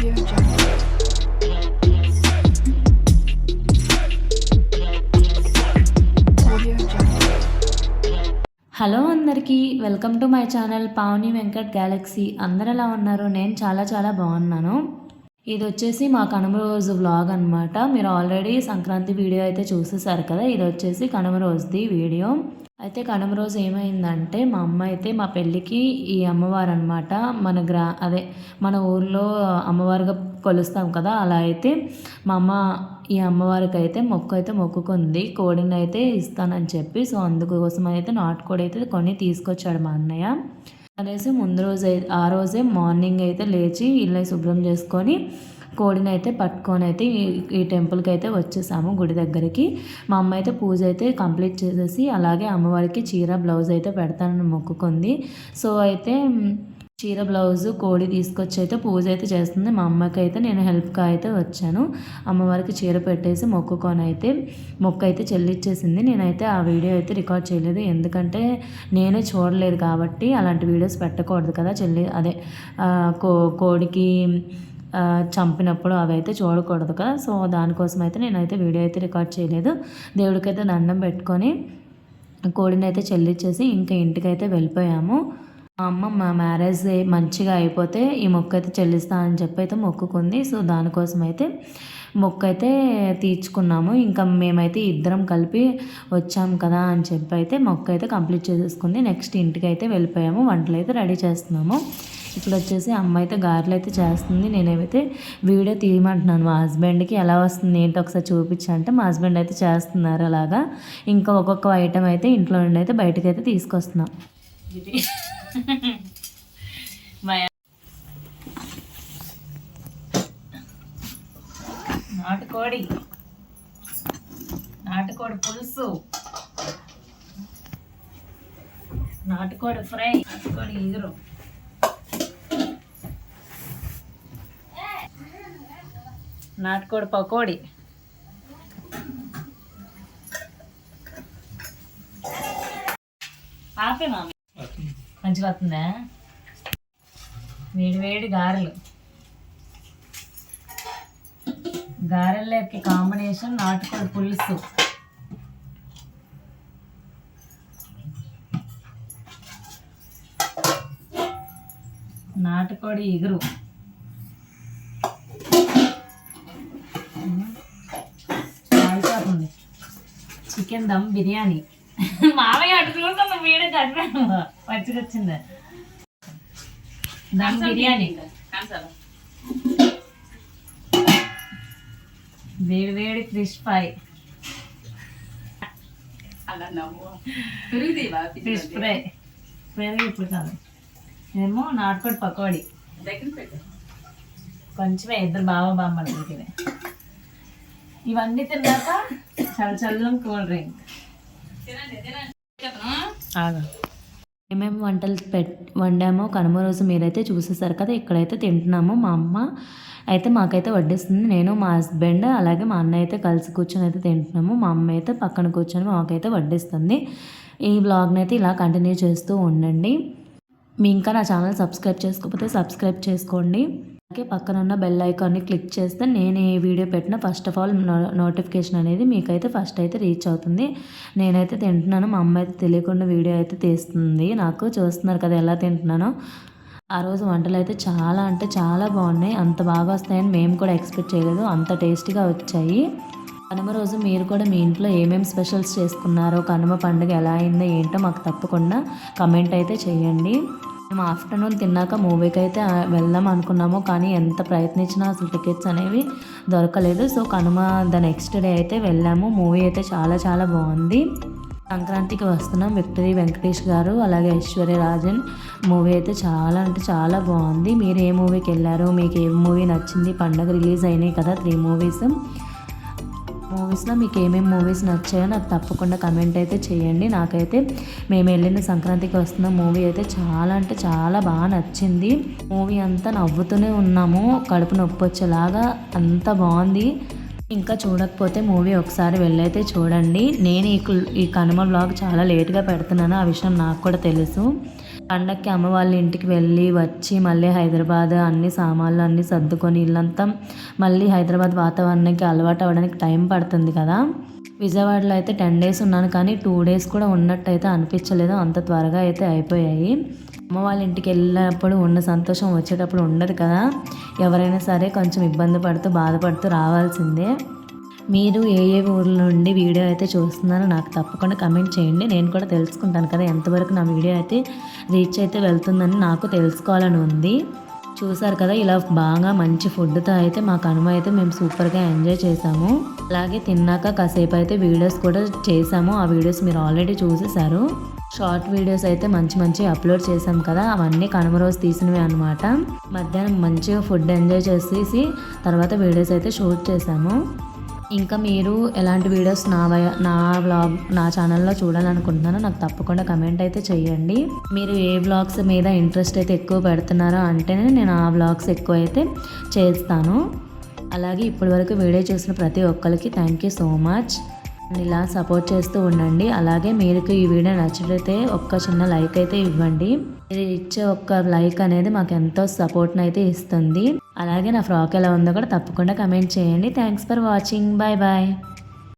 Hello అందరికీ welcome to my channel Pavani Venkat galaxy. అందరు ఎలా ఉన్నారు? నేను చాలా చాలా బాగున్నాను. ఇది వచ్చేసి మా కనుమ రోజు వ్లాగ్ అనమాట మీరు ఆల్రెడీ సంక్రాంతి వీడియో అయితే చూసేసారు కదా? ఇది వచ్చేసి కనుమ రోజుది వీడియో. అయితే కనుమ రోజు ఏమైందంటే మా అమ్మ అయితే మా పెళ్ళికి ఈ అమ్మవారు అనమాట మన గ్రా అదే మన ఊర్లో అమ్మవారుగా కొలుస్తాం కదా? అలా అయితే మా అమ్మ ఈ అమ్మవారికి అయితే మొక్కు అయితే మొక్కుకుంది. కోడిని అయితే ఇస్తానని చెప్పి సో అందుకోసం అయితే నాటుకోడి అయితే కొన్ని తీసుకొచ్చాడు మా అన్నయ్య. అనేసి ముందు రోజు ఆ రోజే మార్నింగ్ అయితే లేచి ఇల్లు శుభ్రం చేసుకొని కోడిని అయితే పట్టుకొని అయితే ఈ- ఈ టెంపుల్కి అయితే వచ్చేసాము గుడి దగ్గరికి. మా అమ్మ అయితే పూజ అయితే కంప్లీట్ చేసేసి అలాగే అమ్మవారికి చీర బ్లౌజ్ అయితే పెడతానని మొక్కుకుంది. సో అయితే చీర బ్లౌజ్ కోడి తీసుకొచ్చి అయితే పూజ అయితే చేస్తుంది. మా అమ్మకి అయితే నేను హెల్ప్గా అయితే వచ్చాను. అమ్మవారికి చీర పెట్టేసి మొక్కుకొని అయితే మొక్క అయితే చెల్లిచ్చేసింది. నేనైతే ఆ వీడియో అయితే రికార్డ్ చేయలేదు. ఎందుకంటే నేనే చూడలేదు కాబట్టి అలాంటి వీడియోస్ పెట్టకూడదు కదా చెల్లి. అదే కో కోడికి చంపినప్పుడు అవి అయితే చూడకూడదు కదా. సో దానికోసం అయితే నేనైతే వీడియో అయితే రికార్డ్ చేయలేదు. దేవుడికైతే దండం పెట్టుకొని కోడిని అయితే చెల్లించేసి ఇంకా ఇంటికైతే వెళ్ళిపోయాము. మా అమ్మ మా మ్యారేజ్ మంచిగా అయిపోతే ఈ మొక్క అయితే చెల్లిస్తా అని చెప్పి అయితే మొక్కుకుంది. సో దానికోసం అయితే మొక్క అయితే తీర్చుకున్నాము. ఇంకా మేమైతే ఇద్దరం కలిపి వచ్చాం కదా అని చెప్పి అయితే మొక్క అయితే కంప్లీట్ చేసేసుకుంది. నెక్స్ట్ ఇంటికి అయితే వెళ్ళిపోయాము. వంటలు అయితే రెడీ చేస్తున్నాము. ఇక్కడ వచ్చేసి అమ్మ అయితే గారెలు అయితే చేస్తుంది. నేనేమైతే వీడియో తీయమంటున్నాను. మా హస్బెండ్కి ఎలా వస్తుంది ఏంటో ఒకసారి చూపించంటే మా హస్బెండ్ అయితే చేస్తున్నారు అలాగా. ఇంకా ఒక్కొక్క ఐటెం అయితే ఇంట్లో నుండి అయితే బయటకు అయితే తీసుకొస్తున్నాం నాటుకోడి. నాటుకోడి పులుసు. నాటుకోడి ఫ్రై. నాటుకోడి ఎగురు నాటుకోడి పకోడి. ఆపే మామి మంచిగా వస్తుందా? వేడి వేడి గారెలు. గారెల్లోకి కాంబినేషన్ నాటుకోడి పులుసు. నాటుకోడి ఎగురు చికెన్ దమ్ బిర్యానీ. మామయ్య అటు చూస్తున్న వీడియో కట్టాను వచ్చింది దమ్ బిర్యానీ. వేడి వేడి ఫిష్ ఫ్రై. Fish fry. పెరుగు ఇప్పుడు కాదు. ఏమో నాటుకోడి పకోడీ. కొంచెమే ఇద్దరు బావ బామ్మడికి ఇవన్నీ తిన్నాక చల్ల చల్లం కూల్ డ్రింక్. ఏమేమి వంటలు పెట్ వండామో కనుమ రోజు మీరైతే చూసేసారు కదా ఇక్కడైతే తింటున్నాము మా అమ్మ. అయితే మాకైతే వడ్డిస్తుంది. నేను మా హస్బెండ్ అలాగే మా అన్న అయితే కలిసి కూర్చొని అయితే తింటున్నాము. మా అమ్మ అయితే పక్కన కూర్చొని మాకైతే వడ్డిస్తుంది. ఈ బ్లాగ్ని అయితే ఇలా కంటిన్యూ చేస్తూ ఉండండి. మీ ఇంకా నా ఛానల్ సబ్స్క్రైబ్ చేసుకోకపోతే సబ్స్క్రైబ్ చేసుకోండి. అలాగే పక్కన ఉన్న బెల్ ఐకాన్ని క్లిక్ చేస్తే నేను ఏ వీడియో పెట్టినా ఫస్ట్ ఆఫ్ ఆల్ నోటిఫికేషన్ అనేది మీకైతే ఫస్ట్ అయితే రీచ్ అవుతుంది. నేనైతే తింటున్నాను మా అమ్మ అయితే తెలియకుండా వీడియో అయితే తీస్తుంది. నాకు చూస్తున్నారు కదా ఎలా తింటున్నానో. ఆ రోజు వంటలు అయితే చాలా అంటే చాలా బాగున్నాయి. అంత బాగా వస్తాయని మేము కూడా ఎక్స్పెక్ట్ చేయలేదు. అంత టేస్టీగా వచ్చాయి. కనుమ రోజు మీరు కూడా మీ ఇంట్లో ఏమేమి స్పెషల్స్ చేసుకున్నారో కనుమ పండుగ ఎలా అయిందో ఏంటో మాకు తప్పకుండా కమెంట్ అయితే చేయండి. మేము ఆఫ్టర్నూన్ తిన్నాక మూవీకి అయితే వెళ్దాం అనుకున్నాము. కానీ ఎంత ప్రయత్నించినా అసలు టికెట్స్ అనేవి దొరకలేదు. So Kanuma the next day అయితే వెళ్ళాము. మూవీ అయితే చాలా చాలా బాగుంది. సంక్రాంతికి వస్తున్నాం. విక్టరీ వెంకటేష్ గారు అలాగే ఐశ్వర్య రాజన్ మూవీ అయితే చాలా అంటే చాలా బాగుంది. మీరు ఏ మూవీకి వెళ్ళారు మీకు ఏ మూవీ నచ్చింది? పండగ రిలీజ్ అయినాయి కదా త్రీ మూవీస్. మూవీస్లో మీకు ఏమేమి మూవీస్ నచ్చాయో నాకు తప్పకుండా కమెంట్ అయితే చేయండి. నాకైతే మేము వెళ్ళిన సంక్రాంతికి వస్తున్న మూవీ అయితే చాలా అంటే చాలా బాగా నచ్చింది. మూవీ అంతా నవ్వుతూనే ఉన్నాము. కడుపు నొప్పి వచ్చేలాగా అంత బాగుంది. ఇంకా చూడకపోతే మూవీ ఒకసారి వెళ్ళైతే చూడండి. నేను ఈ ఈ కనుమ బ్లాగ్ చాలా లేట్గా పెడుతున్నాను. ఆ విషయం నాకు కూడా తెలుసు. పండక్కి అమ్మ వాళ్ళ ఇంటికి వెళ్ళి వచ్చి మళ్ళీ హైదరాబాద్ అన్ని సామాన్లు అన్నీ సర్దుకొని ఇల్లంతా మళ్ళీ హైదరాబాద్ వాతావరణానికి అలవాటు అవ్వడానికి టైం పడుతుంది కదా. విజయవాడలో అయితే టెన్ డేస్ ఉన్నాను కానీ టూ డేస్ కూడా ఉన్నట్టు అయితే అనిపించలేదు. అంత త్వరగా అయితే అయిపోయాయి. అమ్మ వాళ్ళ ఇంటికి వెళ్ళినప్పుడు ఉన్న సంతోషం వచ్చేటప్పుడు ఉండదు కదా. ఎవరైనా సరే కొంచెం ఇబ్బంది పడుతూ బాధపడుతూ రావాల్సిందే. మీరు ఏ ఏ ఊర్ల నుండి వీడియో అయితే చూస్తున్నారో నాకు తప్పకుండా కమెంట్ చేయండి. నేను కూడా తెలుసుకుంటాను కదా ఎంతవరకు నా వీడియో అయితే రీచ్ అయితే వెళ్తుందని నాకు తెలుసుకోవాలని ఉంది. చూసారు కదా ఇలా బాగా మంచి ఫుడ్తో అయితే మా కనుమ అయితే మేము సూపర్గా ఎంజాయ్ చేసాము. అలాగే తిన్నాక కాసేపు అయితే వీడియోస్ కూడా చేసాము. ఆ వీడియోస్ మీరు ఆల్రెడీ చూసేసారు షార్ట్ వీడియోస్ అయితే మంచి మంచి అప్లోడ్ చేసాం కదా అవన్నీ కనుమ రోజు తీసినవి అనమాట మధ్యాహ్నం మంచిగా ఫుడ్ ఎంజాయ్ చేసేసి తర్వాత వీడియోస్ అయితే షూట్ చేసాము. ఇంకా మీరు ఎలాంటి వీడియోస్ నా నా వ్లాగ్ నా ఛానల్లో చూడాలనుకుంటున్నారో నాకు తప్పకుండా కమెంట్ అయితే చేయండి మీరు ఏ వ్లాగ్స్ మీద ఇంట్రెస్ట్ అయితే ఎక్కువ పెడుతున్నారో అంటేనే నేను ఆ వ్లాగ్స్ ఎక్కువ అయితే చేస్తాను. అలాగే ఇప్పటివరకు వీడియో చూసిన ప్రతి ఒక్కరికి థ్యాంక్ యూ సో మచ్. ఇలా సపోర్ట్ చేస్తూ ఉండండి. అలాగే మీకు ఈ వీడియో నచ్చితే ఒక్క చిన్న లైక్ అయితే ఇవ్వండి. మీరు ఇచ్చే ఒక్క లైక్ అనేది మాకు ఎంతో సపోర్ట్ని అయితే ఇస్తుంది. అలాగే నా ఫ్రాక్ ఎలా ఉందో కూడా తప్పకుండా కమెంట్ చేయండి. Thanks for watching bye bye